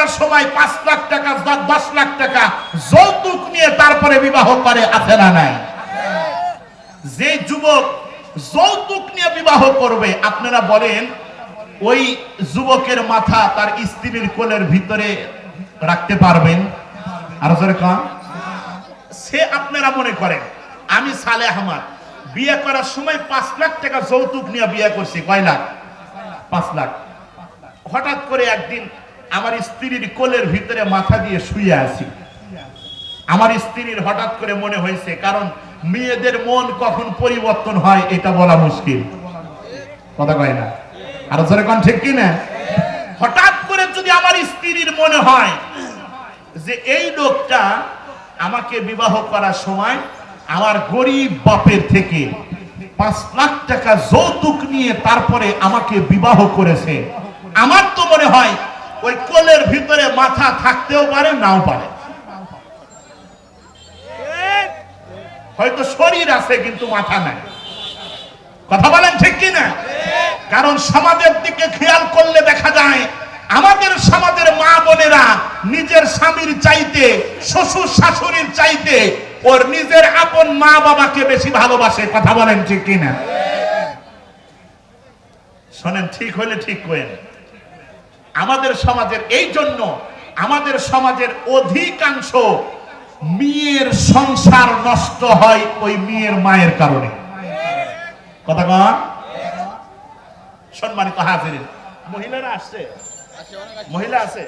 করার সময় পাঁচ লাখ টাকা, দশ লাখ টাকা যৌতুক নিয়ে তারপরে বিবাহ করে, আছে না নাই? যে যুবক যৌতুক নিয়ে বিবাহ করবে, আপনারা বলেন, ওই যুবকের মাথা তার স্ত্রীর কোলের ভিতরে রাখতে পারবেন? আর সে আপনারা মনে করেন, আমি সালে আহমদ বিয়ে করার সময় পাঁচ লাখ টাকা যৌতুক নিয়ে বিয়ে করছি, কয় লাখ? পাঁচ লাখ। হঠাৎ করে একদিন আমার স্ত্রীর কোলের ভিতরে মাথা দিয়ে শুয়ে আছি। আমার স্ত্রীর হঠাৎ করে মনে হয়েছে, কারণ মেয়েদের মন কখন পরিবর্তন হয় এটা বলা মুশকিল। কথা কয় না? আর জোরে কোন, ঠিক কি না হঠাৎ করে যদি আমার স্ত্রীর মনে হয় যে এই লোকটা আমাকে বিবাহ করার সময় আমার গরিব বাপের থেকে পাঁচ লাখ টাকা যৌতুক নিয়ে তারপরে আমাকে বিবাহ করেছে, আমার তো মনে হয় ওই কোলের ভিতরে মাথা থাকতেও পারে, নাও পারে। হয়তো শরীর আছে, কিন্তু মাথা নাই। কথা বলেন ঠিক কি না কারণ সমাজের দিকে খেয়াল করলে দেখা যায়, আমাদের সমাজের মা বোনেরা নিজের স্বামীর চাইতে, শ্বশুর শাশুড়ির চাইতে, ওর নিজের আপন মা বাবাকে বেশি ভালোবাসে। কথা বলেন ঠিক কি না শোনেন, ঠিক হলে ঠিক করেন। আমাদের সমাজের এই জন্য আমাদের সমাজের অধিকাংশ মেয়ের সংসার নষ্ট হয় ওই মেয়ের মায়ের কারণে। কথা কন। সম্মানিত হাজির মহিলারা আসছে? মহিলা আছে?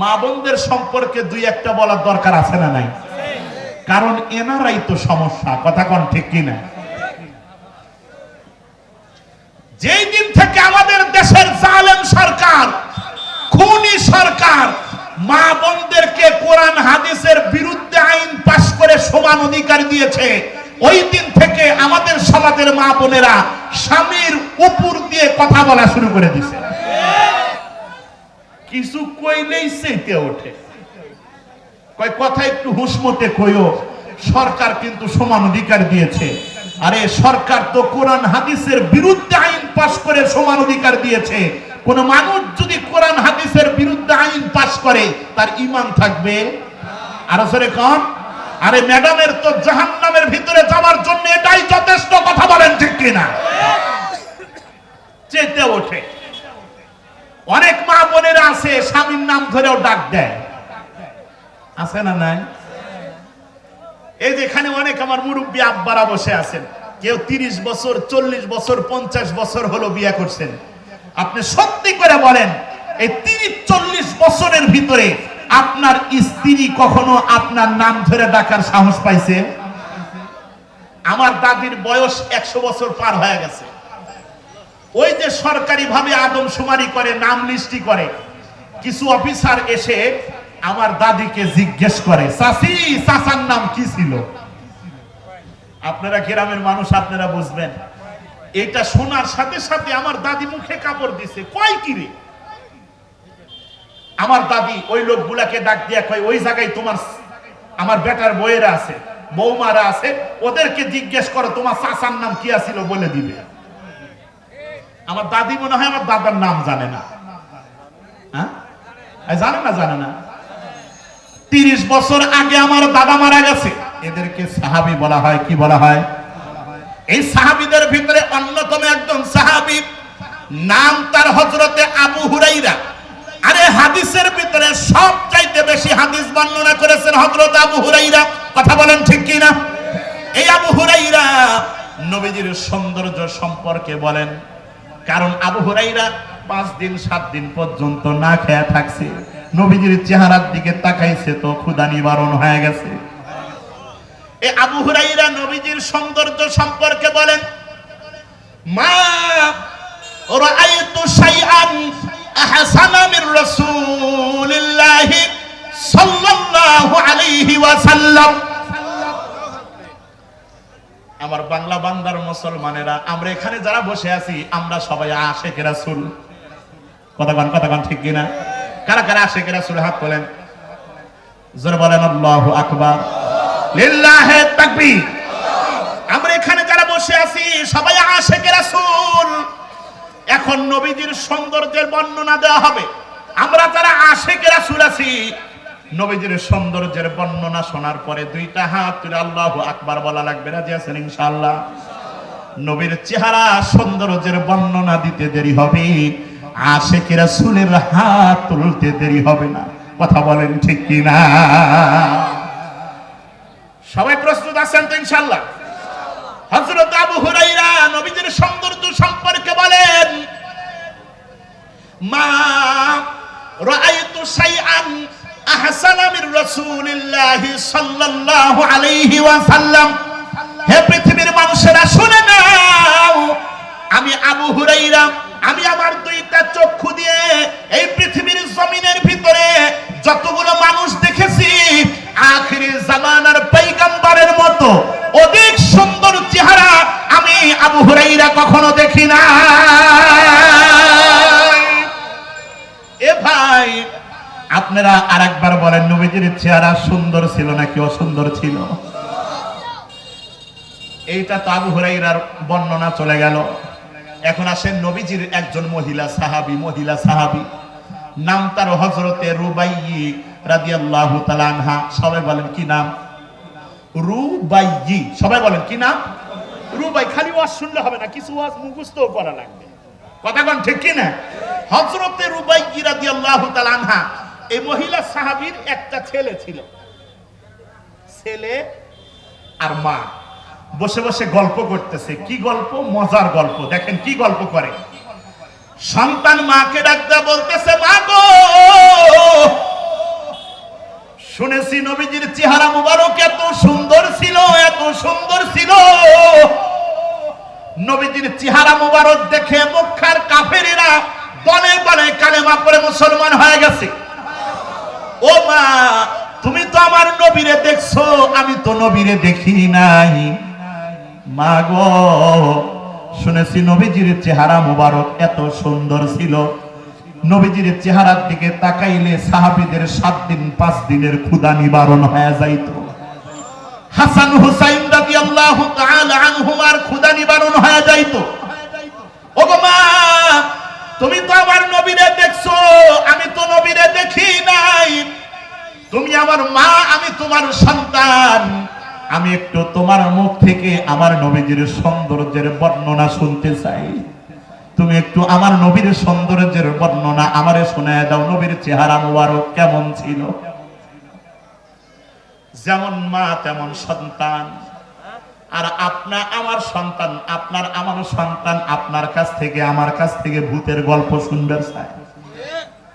মা বোনদের সম্পর্কে দুই একটা বলার দরকার আছে না নাই? কারণ এনারাই তো সমস্যা, কথা কন ঠিক কিনা? যেই দিন থেকে আমাদের দেশের জালেম সরকার, খুনি সরকার, মা বোনদেরকে কোরআন, হাদিসের বিরুদ্ধে আইন পাশ করে সমান অধিকার দিয়েছে, ওই দিন থেকে আমাদের সমাজের মা বোনেরা স্বামীর উপর দিয়ে কথা বলা শুরু করে দিছে কিছু কইলেই সেইতে ওঠে। কয়, কথা একটু হুসমতে কইও, সরকার কিন্তু সমান অধিকার দিয়েছে। আরে সরকার তো কোরআন হাদিসের বিরুদ্ধে আইন পাশ করে সমান অধিকার দিয়েছে। কোন মানুষ যদি কোরআন হাদিসের বিরুদ্ধে আইন পাশ করে, তার ইমান থাকবে। আরও সরে কম। আরে ম্যাডামের তো জাহান্নামের ভিতরে যাওয়ার জন্য এটাই যথেষ্ট কথা বলেন ঠিক কিনা? চেতে ওঠে। অনেক মা বোনেরা আছে, স্বামীর নাম ধরেও ডাক দেয়। আছে না নাই? এই যে এখানে অনেক আমার মুরব্বী আব্বারা বসে আছেন। কেউ তিরিশ বছর, চল্লিশ বছর, পঞ্চাশ বছর হলো বিয়ে করছেন। আপনি সত্যি করে বলেন, এই তিরিশ, চল্লিশ বছরের ভিতরে আপনার স্ত্রী কখনো আপনার নাম ধরে ডাকার সাহস পাইছে? আমার দাদির বয়স একশো বছর পার হয়ে গেছে। ওই যে সরকারি ভাবে আদমশুমারি করে, নাম লিস্টি করে, কিছু অফিসার এসে আমার দাদিকে জিজ্ঞেস করে চাষি চাচার নাম কি ছিল? আপনারা গ্রামের মানুষ, আপনারা বুঝবেন। এটা শোনার সাথে সাথে আমার দাদি মুখে কাপড় দিছে। কয় কি রে? আমার দাদি ওই লোকগুলাকে ডাক দিয়া কয়, ওই জায়গায় তোমার আমার বেটার বইয়েরা আছে বৌমারা আছে, ওদেরকে জিজ্ঞেস করো তোমার চাচার নাম কি আছিল বলে দিবে। আমার দাদি মনে হয় আমার দাদার নাম জানে না। হ্যাঁ? জানে না জানে না। তিরিশ বছর আগে আমার দাদা মারা গেছে। এদেরকে সাহাবি বলা হয়, কি বলা হয়? এই সাহাবিদের ভিতরে অন্যতম একজন সাহাবি, নাম তার হজরতে আবু হুরাইরা। আরে হাদিসের ভিতরে সব চাইতে বেশি হাদিস বর্ণনা করেছেন হজরত আবু হুরাইরা। কথা বলেন ঠিক কি না এই আবু হুরাইরা নবীজির সৌন্দর্য সম্পর্কে বলেন, কারণ আবু হুরাইরা পাঁচ দিন, সাত দিন পর্যন্ত না খেয়া থাকছে। নবীজির চেহারার দিকে তাকাইছে তো ক্ষুদা নিবারণ হয়ে গেছে। এ আবু হুরাইরা নবীজির সৌন্দর্য সম্পর্কে বলেন, মা রাআইতু ওয়াসাল্লাম। আমার বাংলা বান্দার মুসলমানেরা, আমরা এখানে যারা বসে আছি, আমরা সবাই আশেখ রাসূল। কথা কন কথা কন, ঠিক কিনা? কারা কারা আশেখ রাসূল হাত তোলেন? জোরে বলেন, আল্লাহু আকবার। লিল্লাহে তাকবীর। আমরা এখানে যারা বসে আছি, সবাই আশেখ রাসূল। এখন নবীজির সৌন্দর্যের বর্ণনা দেওয়া হবে। আমরা যারা আশেখ রাসূল আছি, নবীজির সৌন্দর্যের বর্ণনা শোনার পরে দুইটা হাত তুলে আল্লাহু আকবার বলা লাগবে। রাজি আছেন ইনশাআল্লাহ? নবীর চেহারা সৌন্দর্যের বর্ণনা দিতে দেরি হবে। আশেখ রাসূলের হাত তুলতে দেরি হবে না। কথা বলেন ঠিক কি না সবাই প্রস্তুত আছেন তো ইনশাআল্লাহ? হযরত আবু হুরাইরা নবীজির সৌন্দর্য সম্পর্কে বলেন, মা রাআইতু শাইআন আহসানা মির রাসূলিল্লাহি সাল্লাল্লাহু আলাইহি ওয়াসাল্লাম। হে পৃথিবীর মানুষেরা, শুনে নাও, আমি আবু হুরাইরা আমি আমার দুইটা চক্ষু দিয়ে এই পৃথিবীর জমিনের ভিতরে যতগুলো মানুষ দেখেছি, আখিরি জামানার পৈগম্বরের মতো অধিক সুন্দর চেহারা আমি আবু হুরাইরা কখনো দেখি না। এ ভাই, আপনারা আরেকবার বলেন, নবীজির চেহারা সুন্দর ছিল নাকি অসুন্দর ছিল? এইটা তো আবু হুরাইরার বর্ণনা চলে গেল। এখন আসেন নবীজির একজন মহিলা, সাহাবী মহিলা সাহাবী। নাম তার হজরতে আনহা। সবাই বলেন, কি নাম? রুবাইয়ি। সবাই বলেন, কি নাম? রুবাই, খালি ওয়াজ শুনলে হবে না, কিছু ওয়াজ মুখস্থও করা লাগবে। ঠিক কি না হজরতে রুবাইয়ি রাদিয়াল্লাহু এই মহিলা সাহাবীর একটা ছেলে ছিল। ছেলে আর মা। বসে বসে গল্প করতেছে। কি গল্প? মজার গল্প। দেখেন কি গল্প করে। সন্তান মাকে ডাকতে বলতেছে, মা গো! শুনেছি নবীজির চেহারা মুবারক, এত সুন্দর ছিল, এত সুন্দর ছিল। নবীজির চেহারা মুবারক দেখে মক্কার কাফেরেরা দলে দলে কালেমা পড়ে মুসলমান হয়ে গেছে। ও মা, তুমি তো আমার নবীরে দেখছ, আমি তো নবীরে দেখি নাই। মা গো, শুনেছি নবীজির চেহারা মুবারক এত সুন্দর ছিল। নবীজির চেহারার দিকে তাকাইলে সাহাবীদের সাত দিন, পাঁচ দিনের ক্ষুধা নিবারণ হয়ে যাইত। হাসান হুসাইন রাদিয়াল্লাহু তাআলা আনহুমার ক্ষুধা নিবারণ হয়ে যাইত। ওগো মা, তুমি তো আমার নবীরে দেখছ, আমি তো নবীরে দেখি নাই। তুমি আমার মা, আমি তোমার সন্তান। আমি একটু তোমার মুখ থেকে আমার নবীজির সৌন্দর্যের বর্ণনা শুনতে চাই। তুমি একটু আমার নবীর সৌন্দর্যের বর্ণনা আমারে শোনায় দাও, নবীর চেহারা মোবারক কেমন ছিল? যেমন মা, তেমন সন্তান। আর আপনার আমার সন্তান, আপনার আমার সন্তান আপনার কাছ থেকে, আমার কাছ থেকে ভূতের গল্প শুনবে চায়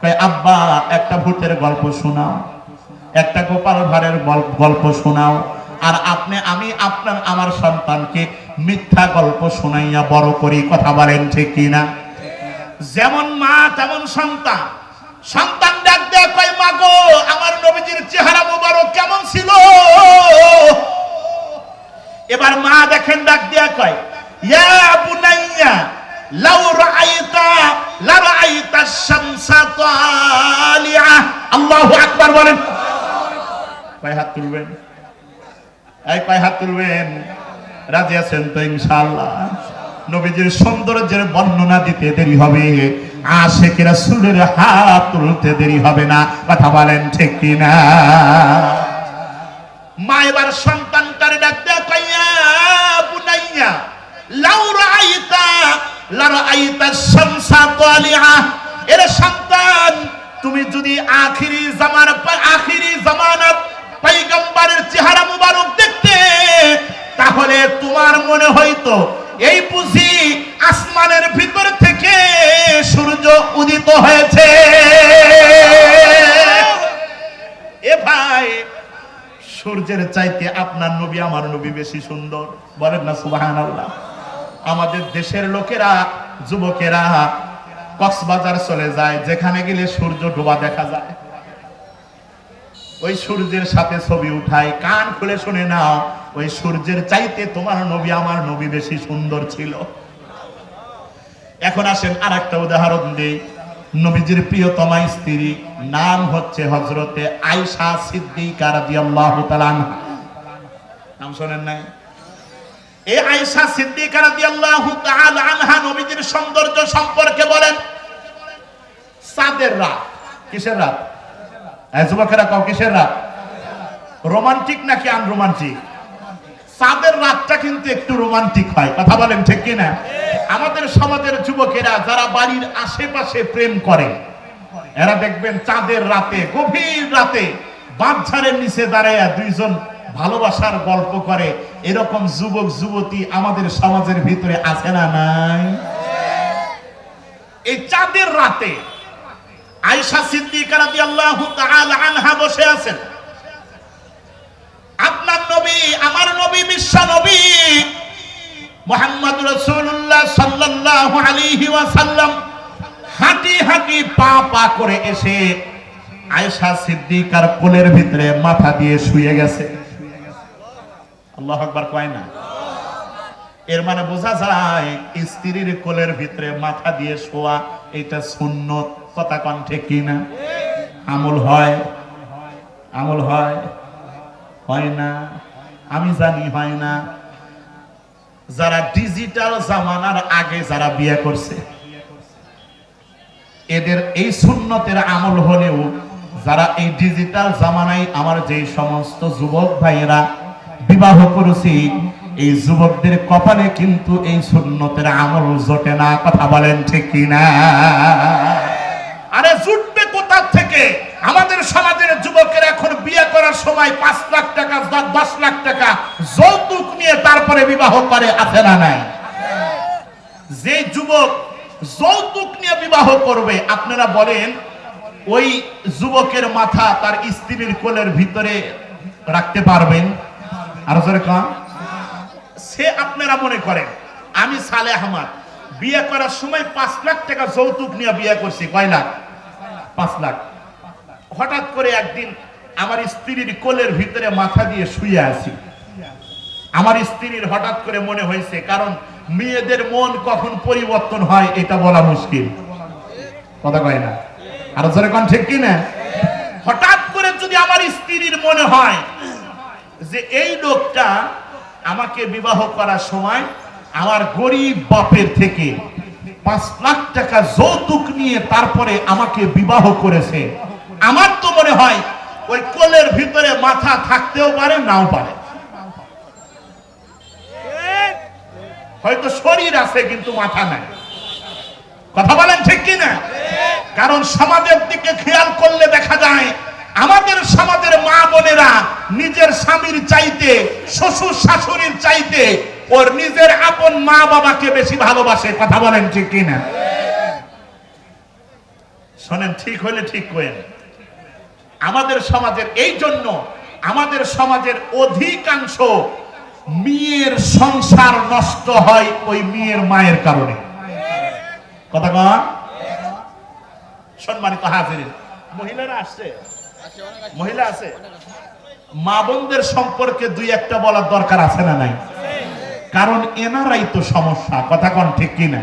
কয়, আব্বা, একটা ভূতের গল্প শোনাও, একটা গোপাল ভাড়ের গল- গল্প শোনাও আর আপনি, আমি আপনার, আমার সন্তানকে মিথ্যা গল্প শোনাইয়া বড় করি, কথা বলেন ঠিক কিনা? যেমন মা, তেমন সন্তান। সন্তান ডাক দেয়া, কয়, মা গো, আমার নবীজির চেহারা মোবারক কেমন ছিল? এবার মা দেখেন, ডাক দেয়া কয়, ইয়া বুনাইয়া, লাউ রাআইতা, লা রাআইতা শামসা তালিআ আল্লাহু আকবার বলেন। পায়ে হাত তুলবেন? এই পায়ে হাত তুলবেন। রাজি আছেন তো, ইনশাআল্লাহ। নবীজির সৌন্দর্যের বর্ণনা দিতে দেরি হবে। আশেকেরা সুরের হাত তুলতে দেরি হবে না। কথা বলেন ঠিক কিনা? মা এবার সন্তানটার ডাক দেয়া কইয়া, বুনাইয়া, লাউ রাআইতা লা রাআইতা শামসা তালিআ এর সন্তান, তুমি যদি আখিরি জামানা, আখিরি জামানাত পয়গম্বরের হইতো এই বুঝি আসমানের ভিতর থেকে সূর্য উদিত হয়েছে। এ ভাই, সূর্যের চাইতে আপনার নবী, আমার নবী বেশি সুন্দর। বলেন না সুবাহান আল্লাহ আমাদের দেশের লোকেরা, যুবকেরা কক্সবাজার চলে যায়, যেখানে গেলে সূর্য ডোবা দেখা যায়। ওই সূর্যের সাথে ছবি উঠায় কান খুলে শুনে নাও। ওই সূর্যের চাইতে তোমার নবী আমার নবী বেশি সুন্দর ছিল। এখন আসেন আর একটা উদাহরণ দিই। নবীজির প্রিয়তমা স্ত্রী, নাম হচ্ছে হজরতে আয়সা সিদ্দিকা নাম শোনেন নাই? এই আয়সা সিদ্দিকা রাদিয়াল্লাহু তাআলা নবীজির সৌন্দর্য সম্পর্কে বলেন, চাঁদের রাত। কিসের রাত? যুবকেরা কিসের রাত? রোমান্টিক নাকি আনরোমান্টিক? চাঁদের রাতটা কিন্তু একটু রোমান্টিক হয়, কথা বলেন ঠিক কিনা? আমাদের সমাজের যুবকেরা যারা বাড়ির আশেপাশে প্রেম করে, এরা দেখবেন চাঁদের রাতে, গভীর রাতে বাঁধঝাড়ের নিচে দাঁড়ায় দুইজন ভালোবাসার গল্প করে, এরকম যুবক, যুবতী আমাদের সমাজের ভিতরে আছে না নাই? এই চাঁদের রাতে আয়েশা সিদ্দিকা রাদিয়াল্লাহু তাআলা আনহা বসে আছেন। আপনার মোহাম্মদ রসুল্লাহ সাল্লাল্লাহু আলাইহি ওয়াসাল্লাম হাঁটি হাঁটি পা পা করে এসে আয়েশা সিদ্দিকার কোলের ভিতরে মাথা দিয়ে শুয়ে গেছে। আল্লাহ আকবার কয় না? এর মানে বোঝা যায় স্ত্রীর কোলের ভিতরে মাথা দিয়ে শোয়া এটা শূন্য কথা কণ্ঠে কিনা আমল হয়? আমল হয়? হয় না। আমি জানি হয় না। যারা ডিজিটাল জামানার আগে যারা বিয়ে করছে, এদের এই সুন্নতের আমল হলেও যারা এই ডিজিটাল জামানায় আমার যে সমস্ত যুবক ভাইয়েরা বিবাহ করেছি, এই যুবকদের কপালে কিন্তু এই সুন্নতের আমল জোটে না। কথা বলেন ঠিক কিনা? আরে জুটবে কোথা থেকে? আমাদের সমাজের যুবকের এখন বিয়ে করার সময় পাঁচ লাখ টাকা, দশ লাখ টাকা যৌতুক নিয়ে তারপরে বিবাহ করে, আছে না নাই? যে যুবক যৌতুক নিয়ে বিবাহ করবে, আপনারা বলেন, ওই যুবকের মাথা তার স্ত্রীর কোলের ভিতরে রাখতে পারবেন? আর কম সে আপনারা মনে করেন, আমি সালে আহমদ বিয়ে করার সময় পাঁচ লাখ টাকা যৌতুক নিয়ে বিয়ে করছি, কয় লাখ? পাঁচ লাখ। হঠাৎ করে একদিন আমার স্ত্রীর কোলের ভিতরে মাথা দিয়ে শুয়ে আছি। আমার স্ত্রীর হঠাৎ করে মনে হয়েছে, কারণ মেয়েদের মন কখন পরিবর্তন হয় এটা বলা মুশকিল। কথা কয় না? আর জোরে কোন, ঠিক কি না হঠাৎ করে যদি আমার স্ত্রীর মনে হয় যে এই লোকটা আমাকে বিবাহ করার সময় আমার গরিব বাপের থেকে পাঁচ লাখ টাকা যৌতুক নিয়ে তারপরে আমাকে বিবাহ করেছে আমার তো মনে হয় ওই কোলের ভিতরে মাথা থাকতেও পারে, নাও পারে। হয়তো শরীর আছে, কিন্তু মাথা নাই। কথা বলেন ঠিক কি না কারণ সমাজের দিকে খেয়াল করলে দেখা যায়, আমাদের সমাজের মা বোনেরা নিজের স্বামীর চাইতে, শ্বশুর শাশুড়ির চাইতে, ওর নিজের আপন মা বাবাকে বেশি ভালোবাসে। কথা বলেন ঠিক কি না শোনেন, ঠিক হলে ঠিক করেন। আমাদের সমাজের এই জন্য আমাদের সমাজের অধিকাংশ মেয়ের সংসার নষ্ট হয় ওই মেয়ের মায়ের কারণে। কথা কন। সম্মানিত হাজির মহিলারা আসছে? মহিলা আছে? মা বোনদের সম্পর্কে দুই একটা বলার দরকার আছে না নাই? কারণ এনারাই তো সমস্যা, কথা কন ঠিক কিনা?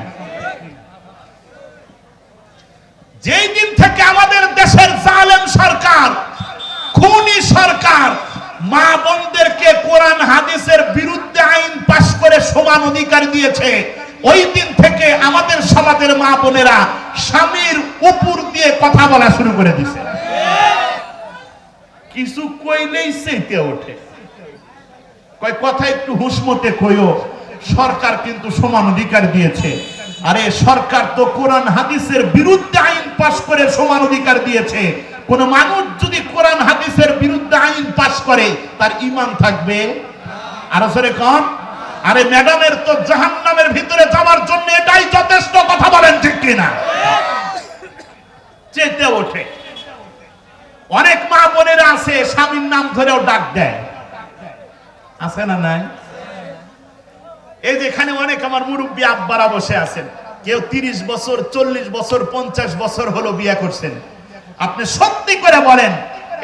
যেই দিন থেকে আমাদের দেশের জালেম সরকার, খুনি সরকার, মা বোনদেরকে কোরআন, হাদিসের বিরুদ্ধে আইন পাশ করে সমান অধিকার দিয়েছে, ওই দিন থেকে আমাদের সমাজের মা বোনেরা স্বামীর উপর দিয়ে কথা বলা শুরু করে দিছে কিছু কইলেই সেতে ওঠে। কয়, কথা একটু হুসমতে কইও, সরকার কিন্তু সমান অধিকার দিয়েছে। আরে সরকার তো কোরআন হাদিসের বিরুদ্ধে আইন পাশ করে সমান অধিকার দিয়েছে। কোন মানুষ যদি কোরআন হাদিসের বিরুদ্ধে আইন পাশ করে, তার ইমান থাকবে। আরও সরে কম। আরে ম্যাডামের তো জাহান্নামের ভিতরে যাওয়ার জন্য এটাই যথেষ্ট কথা বলেন ঠিক কিনা? চেতে ওঠে। অনেক মা বোনেরা আছে, স্বামীর নাম ধরেও ডাক দেয়। আছে না নাই? এই যে এখানে অনেক আমার মুরব্বী আব্বারা বসে আছেন। কেউ তিরিশ বছর, চল্লিশ বছর, পঞ্চাশ বছর হলো বিয়ে করছেন। আপনি সত্যি করে বলেন,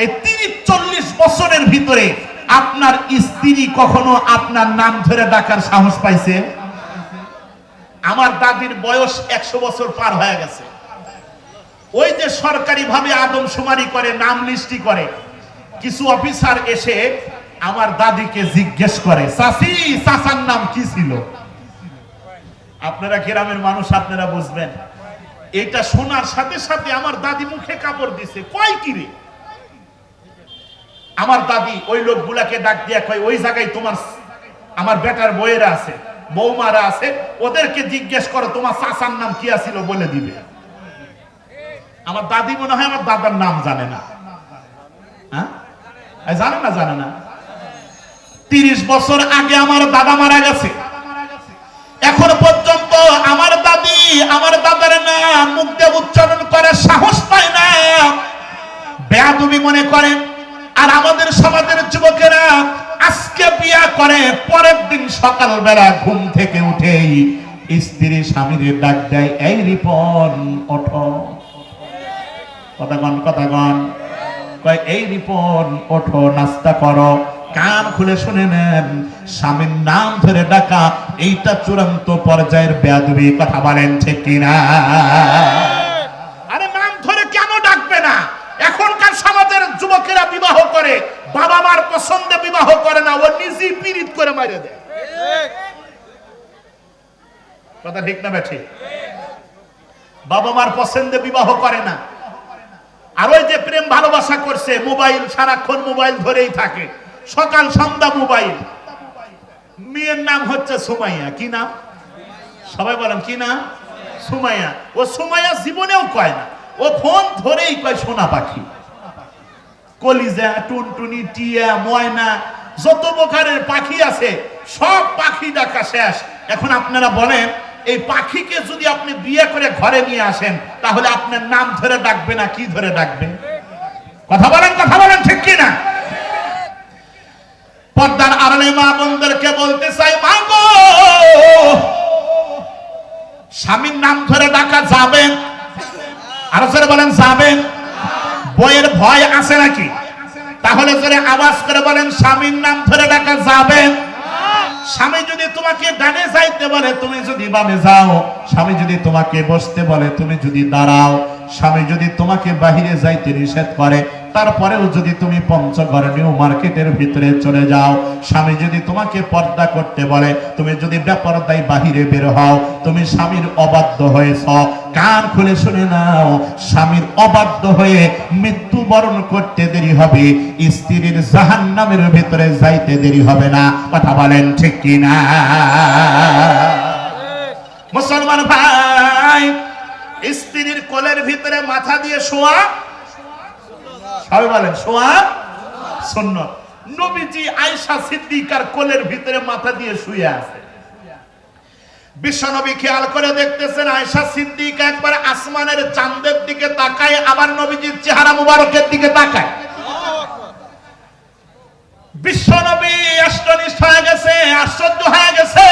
এই তিরিশ, চল্লিশ বছরের ভিতরে আপনার স্ত্রী কখনো আপনার নাম ধরে ডাকার সাহস পাইছে? আমার দাদির বয়স একশো বছর পার হয়ে গেছে। ওই যে সরকারি ভাবে আদমশুমারি করে, নাম লিস্টি করে, কিছু অফিসার এসে আমার দাদিকে জিজ্ঞেস করে চাষি চাচার নাম কি ছিল? আপনারা গ্রামের মানুষ, আপনারা বুঝবেন। এটা শোনার সাথে সাথে আমার দাদি মুখে কাপড় দিছে। কয় কি রে? আমার দাদি ওই লোকগুলাকে ডাক দিয়া কয়, ওই জায়গায় তোমার আমার বেটার বইয়েরা আছে বৌমারা আছে, ওদেরকে জিজ্ঞেস করো, তোমার চাচার নাম কি আছিল বলে দিবে। আমার দাদি মনে হয় আমার দাদার নাম জানে না। হ্যাঁ? জানে না জানে না। তিরিশ বছর আগে আমার দাদা মারা গেছে। এখন পর্যন্ত আমার দাদি, আমার দাদার নাম মুখ দিয়ে উচ্চারণ করে সাহস পায় না। বেয়া তুমি মনে করেন আর আমাদের সমাজের যুবকেরা আজকে বিয়া করে, পরের দিন সকালবেলা ঘুম থেকে উঠেই স্ত্রী স্বামীর ডাক দেয়, এই রিপন, ওঠো। কথাগণ কথাগণ কয়, এই রিপন, ওঠো, নাস্তা করো। কান খুলে শুনে নেন। স্বামীর নাম ধরে ডাকা, এইটা চূড়ান্ত পর্যায়ের বেয়াদবি কথা বলেন, ঠিক কিনা? বাবা মার পছন্দে বিবাহ করে না। আর ওই যে প্রেম ভালোবাসা করছে, মোবাইল, সারাক্ষণ মোবাইল ধরেই থাকে। সকাল সন্ধ্যা মোবাইল। মেয়ের নাম হচ্ছে সুমাইয়া। কি নাম? সবাই বলেন, কি নাম? সুমাইয়া। ও সুমাইয়া জীবনেও কয় না। ও ফোন ধরেই কয় সোনা পাখি। কলিজা, টুনটুনি, টিয়া, ময়না, যত প্রকারের পাখি আছে, সব পাখি ডাকা শেষ। এখন আপনারা বলেন, এই পাখিকে যদি আপনি বিয়ে করে ঘরে নিয়ে আসেন, তাহলে আপনার নাম ধরে ডাকবে না, কি ধরে ডাকবে? কথা বলেন কথা বলেন, ঠিক কি না পর্দার আড়ালে মা বোনদেরকে বলতে চাই, মা গো, স্বামীর নাম ধরে ডাকা যাবে? আরও জোরে বলেন যাবেন বইয়ের ভয় আছে নাকি? তাহলে জোরে আওয়াজ করে বলেন, স্বামীর নাম ধরে ডাকা যাবে। স্বামী যদি তোমাকে ডানে যাইতে বলে, তুমি যদি বামে যাও। স্বামী যদি তোমাকে বসতে বলে, তুমি যদি দাঁড়াও। স্বামী যদি তোমাকে বাহিরে যাইতে নিষেধ করে তারপরেও যদি তুমি নিউ মার্কেটের ভিতরে চলে যাও, স্বামী যদি তোমাকে পর্দা করতে বলে, তুমি যদি বেপরদায় বাহিরে বের হও, তুমি স্বামীর অবাধ্য হয়েছ। কান খুলে শুনে নাও, স্বামীর অবাধ্য হয়ে মৃত্যুবরণ করতে দেরি হবে, স্ত্রীর জাহান নামের ভিতরে যাইতে দেরি হবে না। কথা বলেন ঠিক কিনা? মুসলমান ভাই, স্ত্রীর কোলের ভিতরে মাথা দিয়ে শোয়া সবাই বলেন নবীজি আয়েশা সিদ্দিকার কোলের ভিতরে মাথা দিয়ে শুয়ে আছে। বিশ্বনবী খেয়াল করে দেখতেছেন আয়েশা সিদ্দিক একবার আসমানের দিকে তাকায়, আবার নবীজির চেহারা মুবারকের দিকে তাকায়। বিশ্বনবী হয়ে গেছে, আশ্চর্য হয়ে গেছে।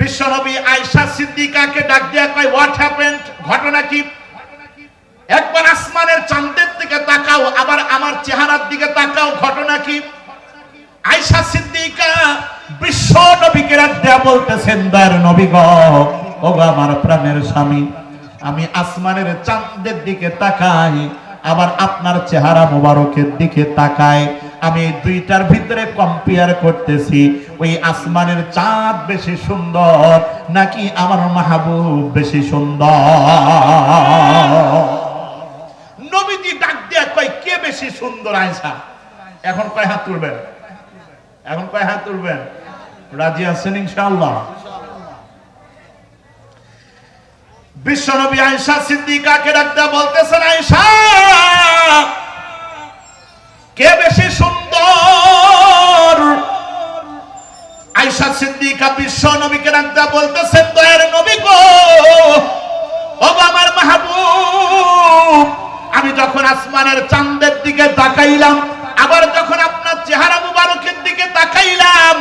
বিশ্বনবী আয়েশা সিদ্দিকাকে ডাক দিয়া কয় হোয়াট হ্যাপেন্ড ঘটনা কি? একবার আসমানের চাঁদের দিকে তাকাও, আবার আমার চেহারার দিকে তাকাও। ঘটনা কি? আয়েশা সিদ্দিকা বিশ্ব নবীকে দেয়া বলতেছেন, দয়ার নবী গো ও আমার প্রাণের স্বামী, আমি আসমানের চাঁদের দিকে তাকাই, আবার আপনার চেহারা মোবারকের দিকে তাকাই। আমি দুইটার ভিতরে কম্পেয়ার করতেছি। ওই আসমানের চাঁদ বেশি সুন্দর, নাকি আমার মাহবুব বেশি সুন্দর নবীজি ডাক দিয়া কয় কে বেশি সুন্দর আয়সা। এখন কয় হাত তুলবেন? এখন কয় হাত তুলবেন? রাজি আছেন ইনশাআল্লাহ? বিশ্বনবী আয়েশা সিদ্দিকাকে ডাকতে বলতেছেন আয়েশা কে বেশি সুন্দর? আয়েশা সিদ্দিকা বিশ্ব নবীকে ডাকতে বলতেছেন যখন আসমানের চাঁদের দিকে তাকাইলাম, আবার যখন আপনার চেহারা মুবারকের দিকে তাকাইলাম,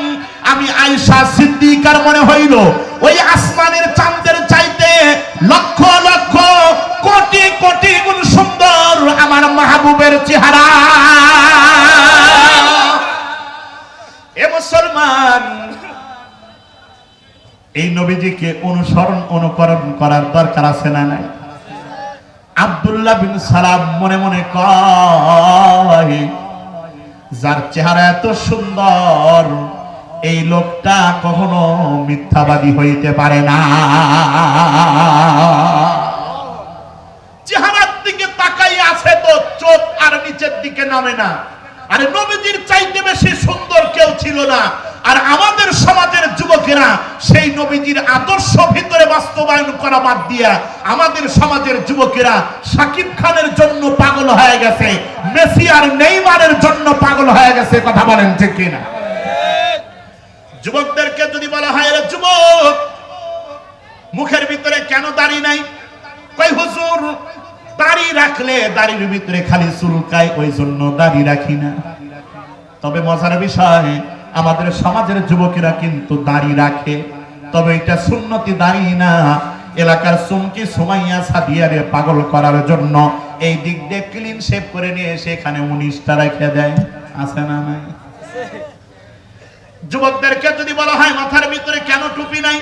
আমি আয়েশা সিদ্দিকার মনে হইল, ওই আসমানের চাঁদের চাইতে লক্ষ লক্ষ কোটি কোটি গুণ সুন্দর আমার মাহবুবের চেহারা। এ মুসলমান, এই নবীজিকে অনুসরণ, অনুকরণ করার দরকার আছে না নাই? আব্দুল্লাহ বিন সালাম মনে মনে কয়, যার চেহারা এত সুন্দর, এই লোকটা কখনো মিথ্যাবাদী হইতে পারে না। চেহারার দিকে তাকাই আছে তো, চোখ আর নিচের দিকে নামে না। আরে নবীজির চাইতে বেশি সুন্দর কেউ ছিল না। আর আমাদের সমাজের যুবকেরা সেই নবীজির আদর্শ ভিতরে বাস্তবায়ন করা বাদ দিয়া আমাদের সমাজের যুবকেরা সাকিব খানের জন্য পাগল হয়ে গেছে, মেসি আর নেইমারের জন্য পাগল হয়ে গেছে, কথা বলেন ঠিক কিনা? যুবকদেরকে যদি বলা হয়, "এরে যুবক, মুখের ভিতরে কেন দাড়ি নাই? কই হুজুর দাড়ি রাখলে দাড়ির ভিতরে খালি চুলকায়, ওই জন্য দাড়ি রাখি না। তবে মজার বিষয়, আমাদের সমাজের যুবকেরা কিন্তু দাড়ি রাখে। তবে এটা সুন্নতি দাড়ি না। এলাকার চুমকি সুমাইয়া সাদিয়ারে পাগল করার জন্য এই দিক দিয়ে ক্লিন শেপ করে নিয়ে এসে এখানে উনিশটা রেখে দেয়। আছে না নাই? যুবকদেরকে যদি বলা হয়, মাথার ভিতরে কেন টুপি নাই?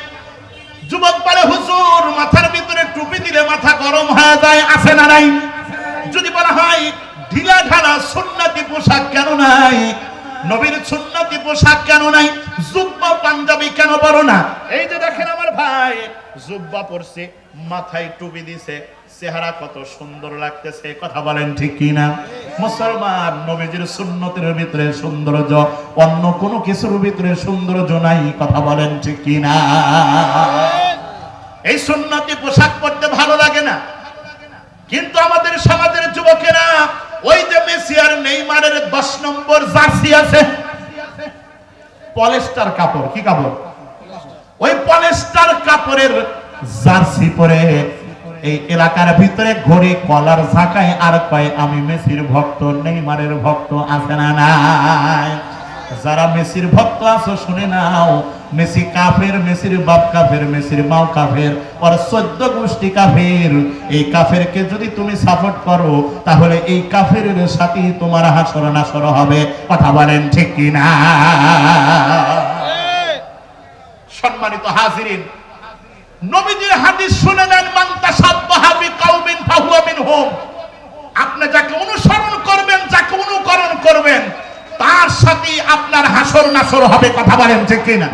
যুবক বলে, হুজুর, মাথার ভিতরে টুপি দিলে মাথা গরম হয়ে যায়, আছে না নাই? যদি বলা হয়, ঢিলা ঢালা সুন্নতি পোশাক কেন নাই? নবীর সুন্নতি পোশাক কেন নাই? জুব্বা পাঞ্জাবি কেন বড় না? এই যে দেখেন আমার ভাই, জুব্বা পরছে, মাথায় টুপি দিছে, চেহারা কত সুন্দর লাগতেছে, কথা বলেন ঠিক কিনা? মুসলমান, নবীজির সুন্নতির ভিতরে সৌন্দর্য, অন্য কোনো কিছুর ভিতরে সৌন্দর্য নাই, কথা বলেন ঠিক কিনা? এই সুন্নতি পোশাক পরতে ভালো লাগে না। কিন্তু আমাদের সমাজের যুবকেরা, ওই যে মেসি আর নেইমারের দশ নম্বর জার্সি আছে, পলেস্টার কাপড়, কি কাপড়? ওই পলেস্টার কাপড়ের জার্সি পরে এই এলাকার ভিতরে ঘড়ি, কলার ঝাঁকায় আর কয়, আমি মেসির ভক্ত, নেইমারের ভক্ত আছে না নাই? যারা মেসির ভক্ত আছো, শুনে নাও। মেসি কাফের, মেসির বাপ কাফের, মেসির মাও কাফের। ওর চোদ্দ গোষ্ঠী কাফের। এই কাফেরকে যদি তুমি সাপোর্ট করো, তাহলে এই কাফের সাথে তোমার হাসর নাসর হবে। কথা বলেন ঠিক কিনা সম্মানিত হাজিরিন, নবীজির হাদিস শুনে নেন, মান তাসাব্বাহা বিকাউমিন ফাহুয়া মিনহুম। আপনি যাকে অনুসরণ করবেন, যাকে অনুকরণ করবেন তার সাথে আপনার হাসর নাসর হবে, কথা বলেন ঠিক কিনা?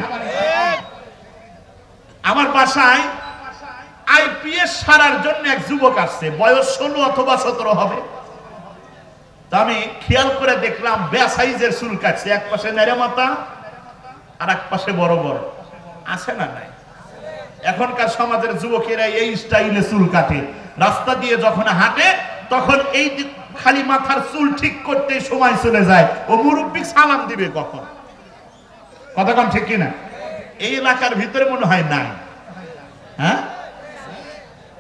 আমার বাসায় আইপিএস সারার জন্য এক যুবক আসছে, বয়স ষোলো অথবা সতেরো হবে। আমি খেয়াল করে দেখলাম বে সাইজের চুল কাটছে, এক পাশে নেড়ে মাথা আর এক পাশে বড় বড়। আছে না নাই? এখনকার সমাজের যুবকেরা এই স্টাইলে চুল কাটে। রাস্তা দিয়ে যখন হাঁটে তখন এই খালি মাথার চুল ঠিক করতে সময় চলে যায়, ও মুরব্বী সালাম দিবে কখন? কতক্ষণ ঠিক কিনা? এই এলাকার ভিতরে মনে হয় নাই। হ্যাঁ?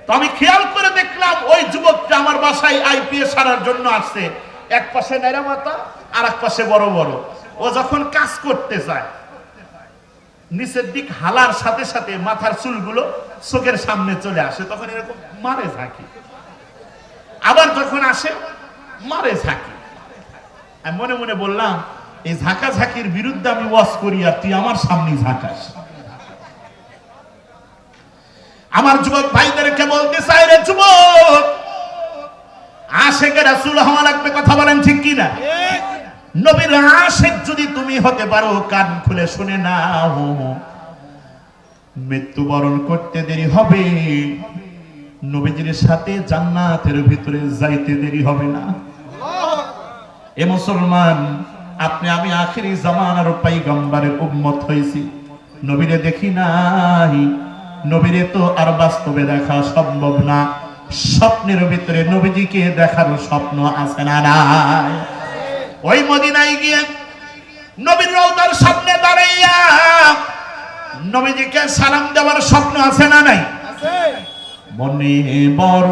তো আমি খেয়াল করে দেখলাম, ওই যুবকটা আমার বাসায় আইপিএস সারার জন্য আসছে। এক পাশে নেড়া মাথা আর এক পাশে বড় বড়। ও যখন কাজ করতে যায়, নিচের দিক হালার সাথে সাথে মাথার চুলগুলো চোখের সামনে চলে আসে, তখন এরকম মারে ঝাঁকি আবার যখন আসে, মারে ঝাঁকি। আমি মনে মনে বললাম, এই ঝাঁকা ঝাঁকির বিরুদ্ধে আমি ওয়াশ করি আর তুই আমার সামনে ঝাঁকাস। আমার যুবক ভাইদেরকে বলতে চাই রে যুবক আশেকের রাসূল হওয়া লাগবে কথা বলেন ঠিক কিনা? নবীর আশেক যদি তুমি হতে পারো, কান খুলে শুনে নাও। মৃত্যুবরণ করতে দেরি হবে। নবীজির সাথে জান্নাতের ভিতরে যাইতে দেরি হবে না। এ মুসলমান, আপনি, আমি আখেরি জামানার পাইগম্বারের উম্মত হয়েছি। নবীরে দেখি নাই। নবীরে তো আর বাস্তবে দেখা সম্ভব না। স্বপ্নের ভিতরে নবীজিকে দেখার স্বপ্ন আছে না নাই। ওই মদিনায় গিয়ে নবীর রওদার সামনে দাঁড়াইয়া নবীজিকে সালাম দেওয়ার স্বপ্ন আছে না নাই? মনে বড়